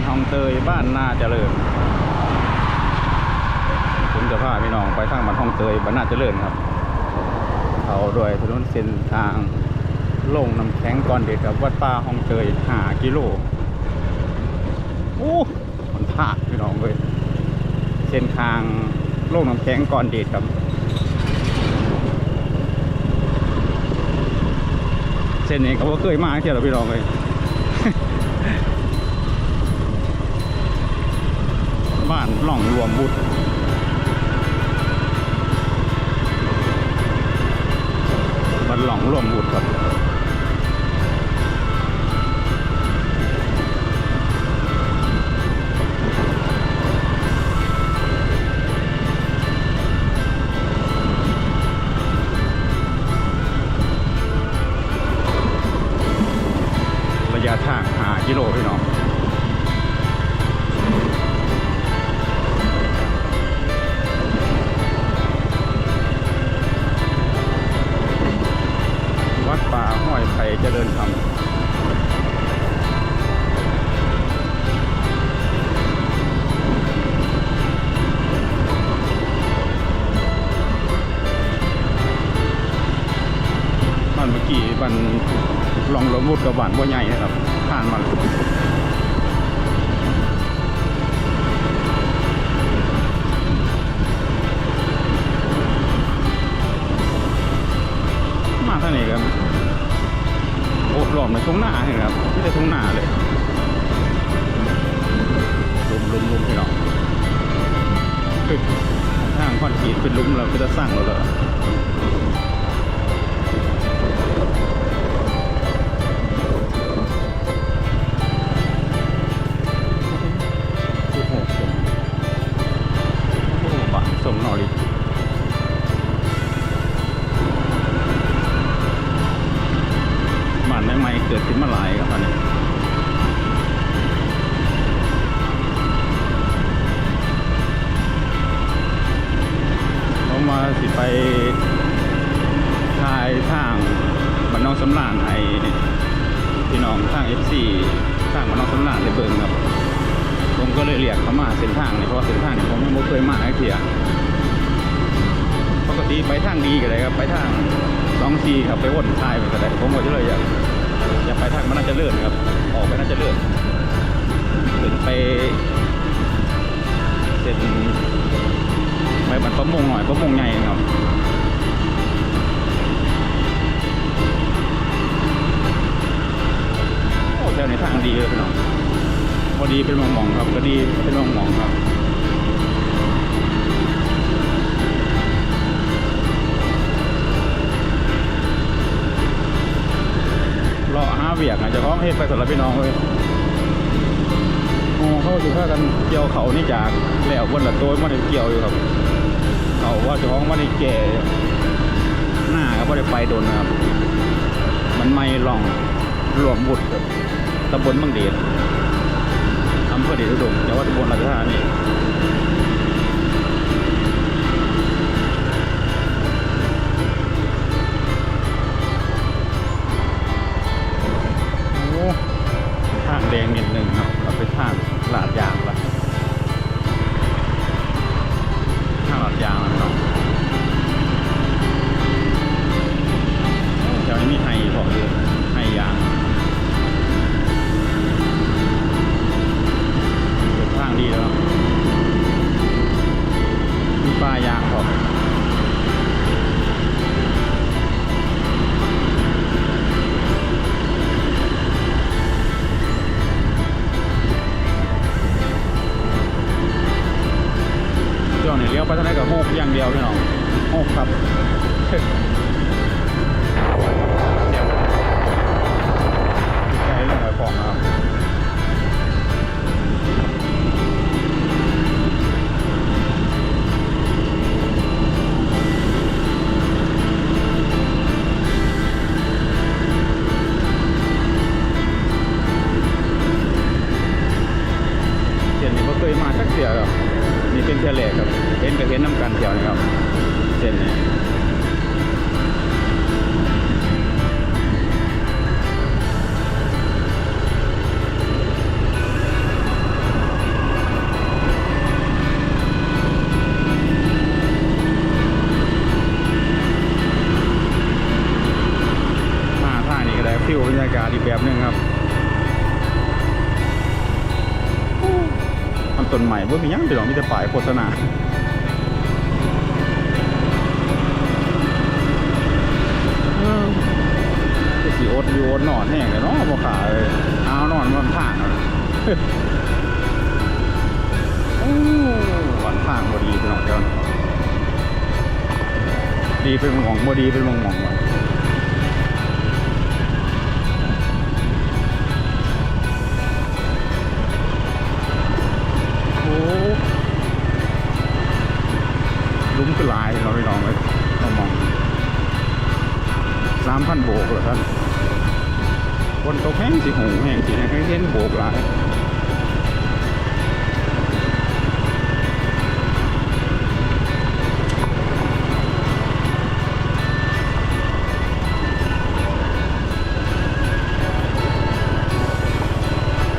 านทองเตยบ้านนาเจริญผมจะพาพี่น้องไปทางบ้านทองเตยบ้านนาเจริญครับ เขาโดยถนนเส้นทางลงน้ำแข็งก่อนเด็ดกับวัดป่าห้องเตยหากิโลโอ้มันพาพี่น้องเลยเส้นทางลงน้ำแข็งก่อนเด็ดครับ เส้นนี้ก็ว่าเคยมาเที่ยวแล้วพี่น้องเลย บ้านหล่องรวมบุตรบ้านหล่องรวมบุตรครับระยะทางหากิโลพี่น้อง บ้านเมื่อกี้บ้านลองรมุดกับบ้านบัวใหญ่นะครับผ่านมามาเท่านี้ครับโอบล้อมในทุ่งนาเห็นครับที่ได้ทุ่งนาเลยลุมลุมลุมพี่น้องทางคอนกรีตเป็นลุมเราก็จะสร้างเราเลย ไปทายทางบ้านน้องสำรานให้พี่น้องทาง FC ทางบ้านน้องสำรานได้เบิ่งครับ ผมก็เลยเรียกเขามาเส้นทางนี้เพราะเส้นทางนี้ผมไม่เคยมาไอ้เทียปกติไปทางดีกันเลยครับไปทางสองซีครับไปวนทายไปก็ได้ผมก็เลยอยากอยากไปทางมันน่าจะเลื่อนครับ ออกไปน่าจะเลื่อนขึ้นไป มงหน่อยประมงใหญ่ครับโอ้แถวนี้ทางดีเลยพี่น้องพอดีเป็นหมองครับก็ดีเป็นหมองครับรอห้าเวียกอาจจะพ้องเฮ็ดไปสำหรับพี่น้องเลยโอ้เขาจะพากันเกี่ยวเขานี่จากแล้วบนละตัวมันเกี่ยวอยู่ครับ เขาว่าเจะพ้องมันได้แก่หน้าก็ไม่ได้ไปโดนนะครับ มันไม่ลองรวมบุตรครับตำบลบางเดชอำเภอเดชอุดมจังหวัดอุบลราชธานีโอ้ทางแดงนิดหนึ่งครับเราไปทางลาดยา อย่างเดียวพี่น้องโอ้ครับ ฟิวบรรยากาศอีกแบบหนึ่งครับทำต้นใหม่บ่มียังไปหรอกมีแต่ป่ายโฆษณาสีโอ๊ตยูโอ๊ตนอนแห้งเลยเนาะบ่ขาเลยเอานอนวันผ่านวันผ่านบอดีไปหน่อยเดียดีเป็นมองบอดีเป็นมองหมอง สามพันโบกเหรอท่านคนตกแห้งสิหูแห้งสิให้เห็นโบกหลาย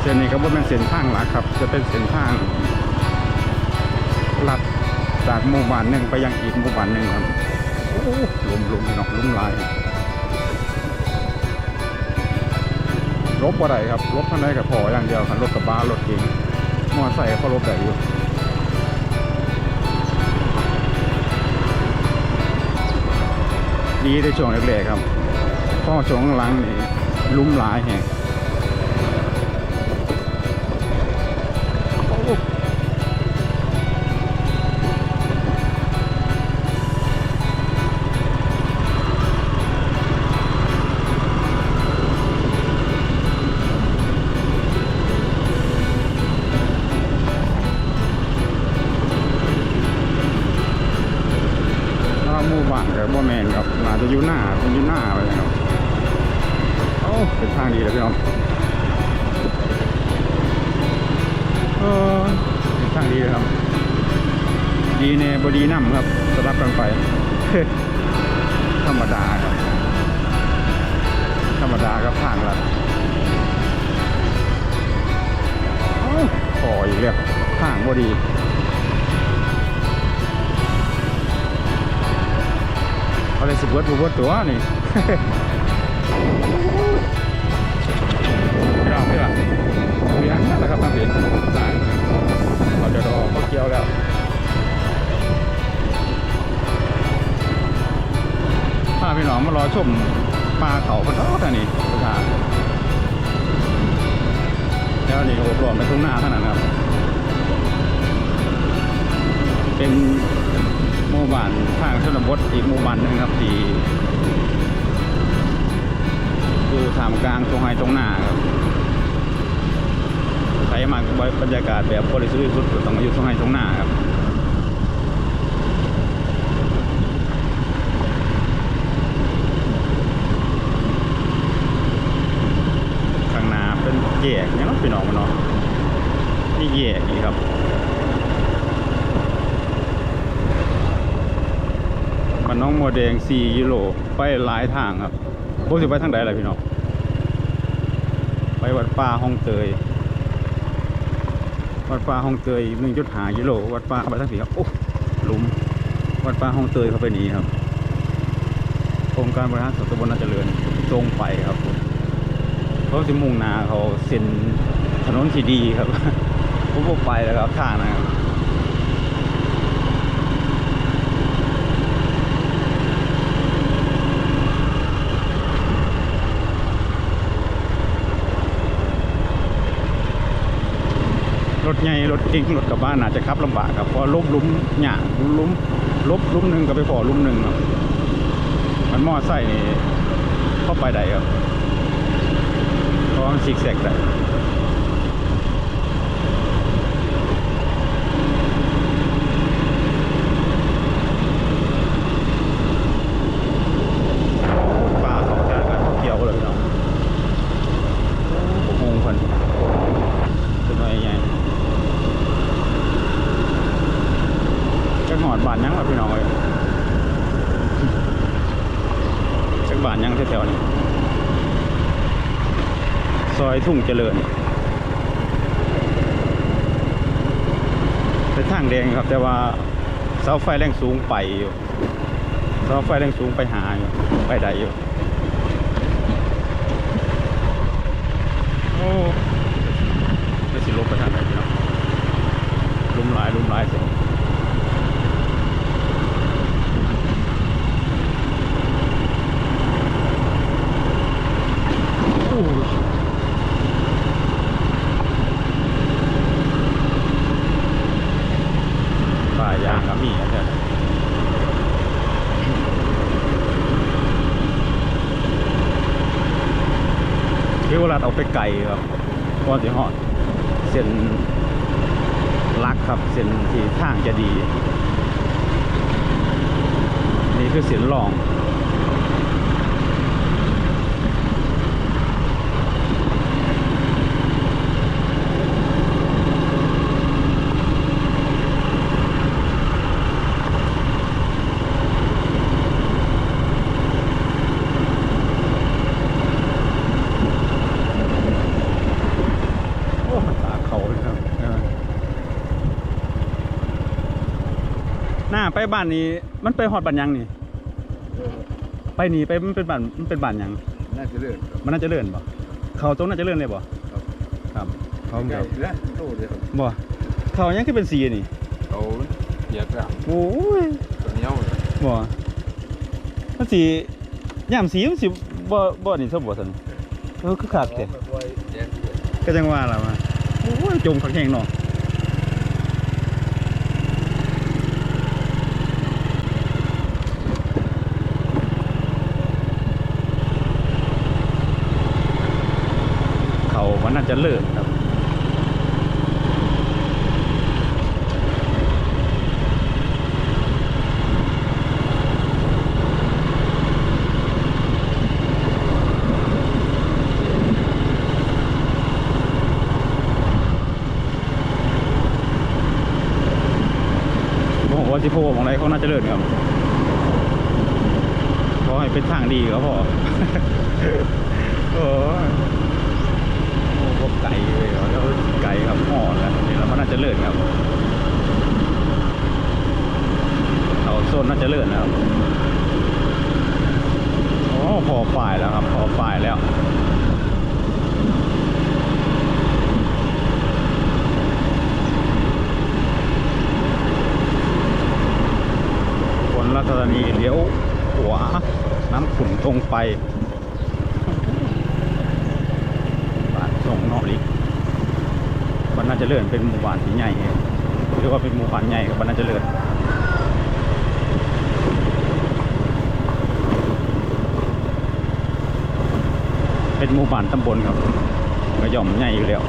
เส้นนี้ก็บ่าเป็นเส้นทางหลักครับ จะเป็นเส้นทางลัดจากหมู่บ้านหนึ่งไปยังอีกหมู่บ้านหนึ่งครับโอ้ลมลมพี่น้องลุ่มลาย รบอะไรครับรบทางใดกับพออย่างเดียวครับรถกระบะรถเก่งมอไซค์เขารบได้อยู่ดีในช่วงแรกๆครับพ่อช่วงหลังนี่ลุ่มหลายแห่ง มนครับน่าจะอยู่หน้าเป็นอยู่หน้าไปเลยครับโอ้เป็นทางดีเลยพี่น้องเออเป็นทางดีเลยครับ ดีเนบดีน้ำครับสลับกันไปธรรมดาครับธรรมดาครับทางลัดเอ้าพออีกแล้วทางบ่ดี สิบเวิร์ดบเวิร์ดตัวนี่พี่น้องพี่น้องพี่น้องนั่นแหละครับท่านพี่สายเราจะรอเขาเกี่ยวแล้วพาพี่น้องมารอชมปลาเขาพันธุ์ท่านี่ประธานแล้วนี่โอ้รวมไปทุ่งนาเท่านั้นครับ เป็น มู่บ้านทางชนบทอีกหมู่บ้านหนึงครับที่อยู่ท่ามกลางตรงไฮตรงหน้าครับใครมาบรรยากาศแบบบริสุทธิ์สุดก็ต้องมาอยู่ตรงไฮตรงหน้าครับข้างหน้าเป็นแยกเนี่ยเนาะพี่น้องมันเนาะนี่แยกอีกครับ น้องโมวแดง 4 กิโล ไปหลายทางครับผมสิไปทางใดล่ะพี่น้อง ไปวัดป่าห้องเตย วัดป่าห้องเตย1.5กิโล วัดป่าเข้าไปทางสีครับ โอ้หลุม วัดป่าห้องเตยเข้าไปนี้ครับ โครงการบริหารส่วนตำบลนาเจริญตรงไปครับผมเขาสิมุ่งนาเขาเส้นถนนที่ดีครับผมไปแล้วครับทางนะครับ ร ถใหญ่รถเก่งรถกลับบ้านอาจจะขับลำบากครับเพราะลบลุมหยาหลุมลบลุมหนึ่งก็ไปพอลุมหนึ่งครับมันมอไซค์เข้าไปได้ครับเพราะมันสีกแสกได้ป่าเขาจะกันเกี่ยวเลยพี่น้องโอ้โหงคนเป็นหน่วยใหญ่ จัก หอดบานยังล่ะพี่น้องเอ้ยจักบานยังแถวๆนี้ซอยทุ่งเจริญเป็นทางแดงครับ แต่ว่าเสาไฟแรงสูงไปอยู่เสาไฟแรงสูงไปหาอยู่ไปได้อยู่โอ้ไม่สิลบไปทางไหนพี่น้องายเสร็จโอ้ยป่ายางก็มีอะเถอะที่ เอาไปไก่ครับก่อนจะหอดเส้นลักครับเส้นที่ทางจะดี นี่คือเส้นรอง โอ้ตาเขาเลยครับเออ หน้าไปบ้านนี้ มันไปหอดบ้านหยังนี่ ไปนี่ไปมันเป็นบ้านมันเป็นบ้านหยัง น่าจะเลื่อนครับ มันน่าจะเลื่อนบ่เขาตรงน่าจะเลื่อนเลยบ่ครับ ครับเขาใกคล้รับๆแล้วโตเลยครับบ่เขายังคือเป็นสีนี่เขาเหยียดร่างโอ้ยตัวเหนี้ยวเลยบ่มันสียามสีมันสิบ่บ่นี่ซะบ่ซั่นเออคือคักแท้บ่อยๆแยกเลือดก็จังว่าล่ะว่าโอ้ยจมคักแฮงเนาะเขามันจะเลิกครับ ผมว่าสิโพของอะไรเขาน่าจะเลิศครับขอให้เป็นทางดีก็พอ โอ้ พวกไก่เลยแล้วไก่ครับห่อแล้วนี่เราก็น่าจะเลิศครับเราโซนน่าจะเลิศนะครับโอ้พอฝ่ายแล้วครับพอฝ่ายแล้วคนรัชธานีเลี้ยวขวาน้ำขุ่นตรงไป บ้างนอกลิกบ้านน่าจะเลื่อนเป็นหมู่บ้านที่ใหญ่หรือว่าเป็นหมู่บ้านใหญ่กับบ้านน่าจะเลื่อนเป็นหมู่บ้านตำบลครับก็ย่อมใหญ่อยู่แล้ว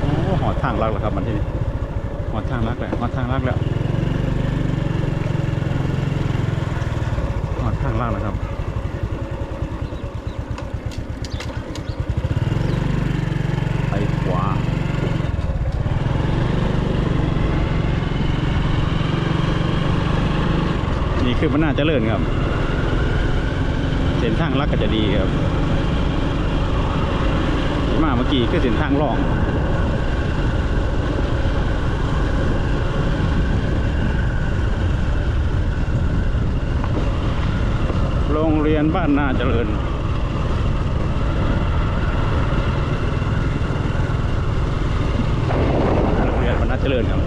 โอ้หอทางลักแล้วครับมันที่นี่หอทางลักแล้วหอทางลักแล้วหอทางลักแล้วครับ ไปขวา นี่ คือมันน่าเจะเลื่อนครับ เส้นทางลักก็จะดีครับ มาเมื่อกี้คือเส้นทางล่องโรงเรียนบ้านนาเจริญโรงเรียนบ้านนาเจริญครับ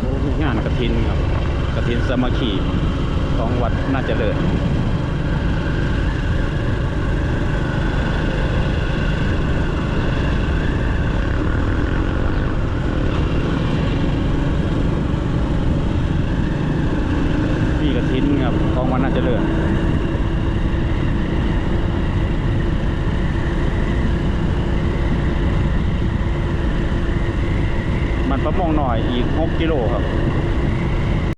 โอ้มีงานกระถินครับกระถินสามัคคีของ วั